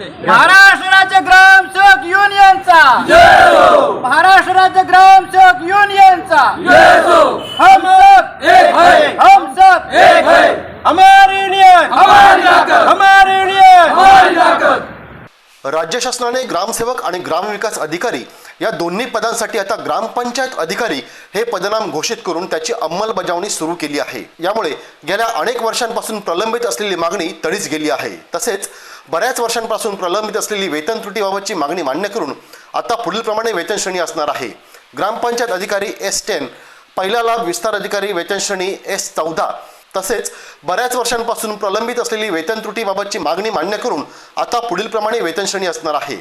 महाराष्ट्र राज्य ग्रामसेवक युनियनचा. महाराष्ट्र राज्य ग्रामसेवक युनियनचा. हम सब हम सब हमारी युनियन हमारी युनियन राज्य शासनाने ग्रामसेवक आणि ग्रामविकास अधिकारी या दोन्ही पदांसाठी आता ग्रामपंचायत अधिकारी हे पदनाम घोषित करून त्याची अंमलबजावणी सुरू केली आहे. यामुळे गेल्या अनेक वर्षांपासून प्रलंबित असलेली मागणी तडीच गेली आहे. तसेच बऱ्याच वर्षांपासून प्रलंबित असलेली वेतन त्रुटीबाबतची मागणी मान्य करून आता पुढीलप्रमाणे वेतन श्रेणी असणार आहे. ग्रामपंचायत अधिकारी एस टेन पहिला लाभ विस्तार अधिकारी वेतन श्रेणी एस चौदा तसेच बऱ्याच वर्षांपासून प्रलंबित असलेली वेतन त्रुटीबाबतची मागणी मान्य करून आता पुढीलप्रमाणे वेतन श्रेणी असणार आहे.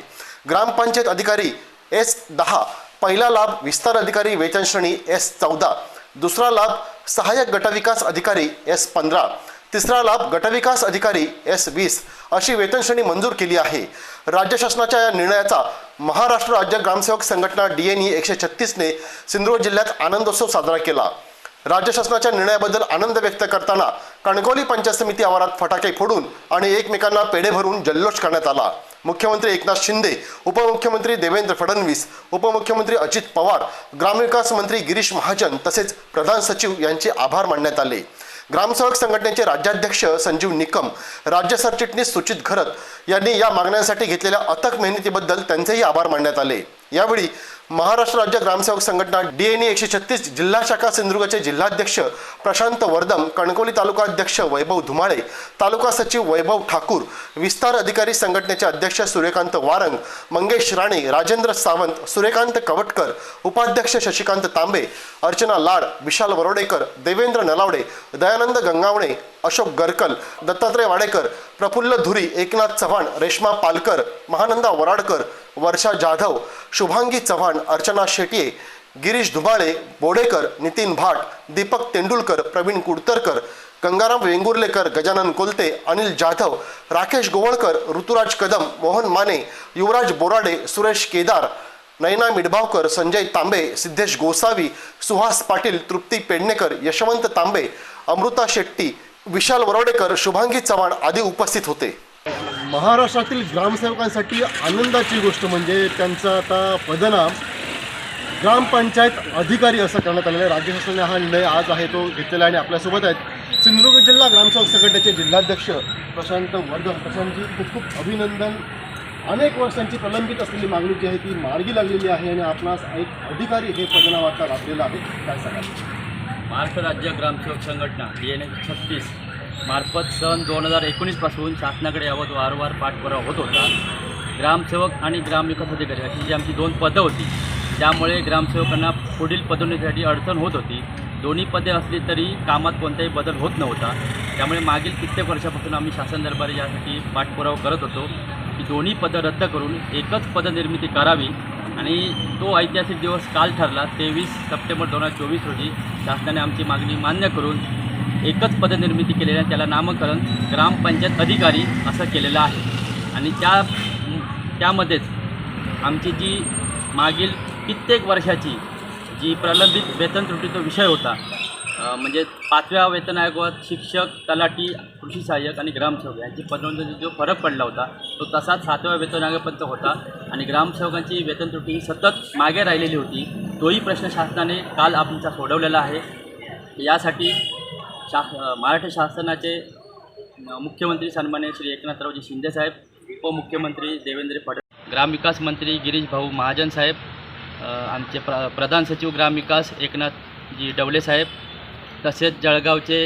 ग्रामपंचायत अधिकारी एस दहा पहिला लाभ विस्तार अधिकारी वेतन श्रेणी एस चौदा दुसरा लाभ सहाय्यक गटविकास अधिकारी एस पंधरा तिसरा लाभ गटविकास अधिकारी एस वीस अशी वेतनश्रेणी मंजूर केली आहे. राज्य शासनाच्या या निर्णयाचा महाराष्ट्र राज्य ग्रामसेवक संघटना डी एन ई एकशे छत्तीसने सिंधुदुर्ग जिल्ह्यात आनंदोत्सव साजरा केला. राज्य शासनाच्या निर्णयाबद्दल आनंद व्यक्त करताना कणकवली पंचायत समिती आवारात फटाके फोडून आणि एकमेकांना पेढे भरून जल्लोष करण्यात आला. मुख्यमंत्री एकनाथ शिंदे उपमुख्यमंत्री देवेंद्र फडणवीस उपमुख्यमंत्री अजित पवार ग्रामविकास मंत्री गिरीश महाजन तसेच प्रधान सचिव यांचे आभार मानण्यात आले. ग्रामसेवक संघटनेचे राज्याध्यक्ष संजीव निकम राज्य सरचिटणीस सुचित घरत यांनी या मागण्यांसाठी घेतलेल्या अथक मेहनतीबद्दल त्यांचेही आभार मानण्यात आले. यावेळी महाराष्ट्र राज्य ग्रामसेवक संघटना डी एन एकशे छत्तीस जिल्हा शाखा सिंधुदुर्गचे जिल्हाध्यक्ष प्रशांत वर्धम कणकवली तालुका अध्यक्ष वैभव धुमाळे तालुका सचिव वैभव ठाकूर विस्तार अधिकारी संघटनेचे अध्यक्ष सूर्यकांत वारंग मंगेश राणे राजेंद्र सावंत सूर्यकांत कवटकर उपाध्यक्ष शशिकांत तांबे अर्चना लाड विशाल वरोडेकर देवेंद्र नलावडे दयानंद गंगावणे अशोक गरकल दत्तात्रय वाडेकर प्रफुल्ल धुरी एकनाथ चव्हाण रेश्मा पालकर महानंदा वराडकर वर्षा जाधव शुभांगी चव्हाण अर्चना शेटये गिरीश धुमाळे बोडेकर नितीन भाट दीपक तेंडुलकर प्रवीण कुडतरकर गंगाराम वेंगुर्लेकर गजानन कोलते अनिल जाधव राकेश गोवळकर ऋतुराज कदम मोहन माने युवराज बोराडे सुरेश केदार नयना मिडभावकर संजय तांबे सिद्धेश गोसावी सुहास पाटील तृप्ती पेडणेकर यशवंत तांबे अमृता शेट्टी विशाल वरोडेकर शुभांगी चव्हाण आदी उपस्थित होते. महाराष्ट्रातील ग्रामसेवकांसाठी आनंदाची गोष्ट म्हणजे त्यांचा आता पदनाम ग्रामपंचायत अधिकारी असं करण्यात आलेलं आहे. राज्य शासनाने हा निर्णय आज आहे तो घेतलेला आहे आणि आपल्यासोबत आहेत सिंधुदुर्ग जिल्हा ग्रामसेवक संघटनेचे जिल्हाध्यक्ष प्रशांत वर्धन. प्रशांतजी खूप खूप अभिनंदन. अनेक वर्षांची प्रलंबित असलेली मागणी जी आहे ती मार्गी लागलेली आहे आणि आपणास एक अधिकारी हे पदनाम आता लाभलेलं आहे. काय सांगाल? महाराष्ट्र राज्य ग्रामसेवक संघटना डी एन एस छत्तीस. मार्फत सन दोन हजार एकोणीसपासून शासनाकडे यावत वारंवार पाठपुरावा होत होता. ग्रामसेवक आणि ग्रामविकास अधिकारी अशी जी आमची दोन पदं होती त्यामुळे ग्रामसेवकांना पुढील पदोन्नतीसाठी अडचण होत होती. दोन्ही पदे असली तरी कामात कोणताही बदल होत नव्हता. त्यामुळे मागील कित्येक वर्षापासून आम्ही शासन दरबारी यासाठी पाठपुरावा करत होतो. की दोन्ही पदं रद्द करून एकच पदनिर्मिती करावी आणि तो ऐतिहासिक दिवस काल ठरला तेवीस सप्टेंबर दोन हजार चोवीस रोजी शासनाने आमची मागणी मान्य करून एकच पदनिर्मिती केलेली आहे त्याला नामकरण ग्रामपंचायत अधिकारी असं केलेलं आहे. आणि त्या त्यामध्येच आमची जी मागील कित्येक वर्षाची जी प्रलंबित वेतन त्रुटीचा विषय होता म्हणजे पाचव्या वेतन आयोगात शिक्षक तलाठी कृषी सहाय्यक आणि ग्रामसेवक यांची पदोन्नती जो फरक पडला होता तो तसाच सातव्या वेतन आयोगापर्यंत होता. आणि ग्रामसेवकांची वेतन त्रुटी ही सतत मागे राहिलेली होती. तोही प्रश्न शासनाने काल आमचा सोडवलेला आहे. यासाठी शा अ, महाराष्ट्र शासनाचे मुख्यमंत्री सन्मान्य श्री एकनाथरावजी शिंदेसाहेब उपमुख्यमंत्री देवेंद्र फडणवीस ग्रामविकास मंत्री गिरीश भाऊ महाजन साहेब आमचे प्र प्रधान सचिव ग्रामविकास एकनाथजी डवले साहेब तसेच जळगावचे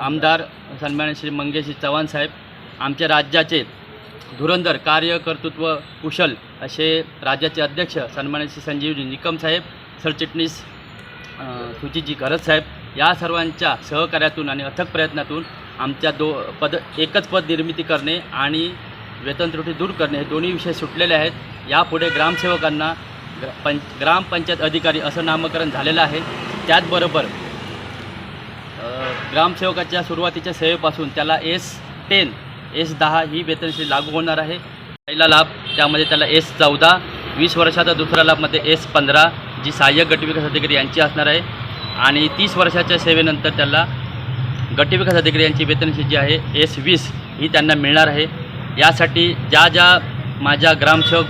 आमदार सन्मान्य श्री मंगेशजी चव्हाण साहेब आमच्या राज्याचे धुरंधर कार्यकर्तृत्व कुशल असे राज्याचे अध्यक्ष सन्मान्य श्री संजीवजी निकम साहेब सरचिटणीस सुचितजी घरत साहेब या सर्वांच्या सहकार्यातून आणि अथक प्रयत्नातून आमच्या दो पद एकच पद निर्मिती करणे आणि वेतन त्रुटी दूर करणे हे दोन्ही विषय सुटलेले आहेत. यापुढे ग्रामसेवकांना ग्र पंच ग्रामपंचायत अधिकारी असं नामकरण झालेलं आहे. त्याचबरोबर ग्रामसेवकाच्या सुरुवातीच्या सेवेपासून त्याला एस टेन एस दहा ही वेतनश्री लागू होणार आहे. पहिला लाभ त्यामध्ये त्याला एस चौदा वीस वर्षाचा दुसरा लाभमध्ये एस पंधरा जी सहाय्यक गटविकास अधिकारी यांची असणार आहे. आणि तीस वर्षाच्या सेवेनंतर त्याला गटविकास अधिकारी यांची वेतनशी जी आहे एस वीस ही त्यांना मिळणार आहे. यासाठी ज्या ज्या माझ्या ग्रामसेवक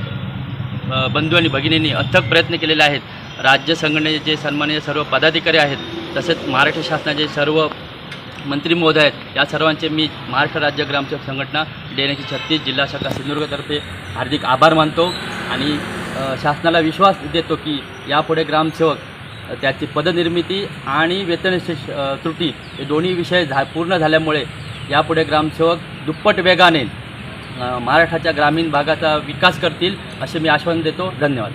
बंधू आणि भगिनींनी अथक प्रयत्न केलेले आहेत राज्य संघटनेचे जे सन्माननीय सर्व पदाधिकारी आहेत तसेच महाराष्ट्र शासनाचे सर्व मंत्री महोदय आहेत या सर्वांचे मी महाराष्ट्र राज्य ग्रामसेवक संघटना डेनेची छत्तीस जिल्हा शाखा सिंधुदुर्गतर्फे हार्दिक आभार मानतो आणि शासनाला विश्वास देतो की यापुढे ग्रामसेवक त्याची पदनिर्मिती आणि वेतन त्रुटी हे दोन्ही विषय झा पूर्ण झाल्यामुळे यापुढे ग्रामसेवक दुप्पट वेगाने महाराष्ट्राच्या ग्रामीण भागाचा विकास करतील असे मी आश्वासन देतो. धन्यवाद.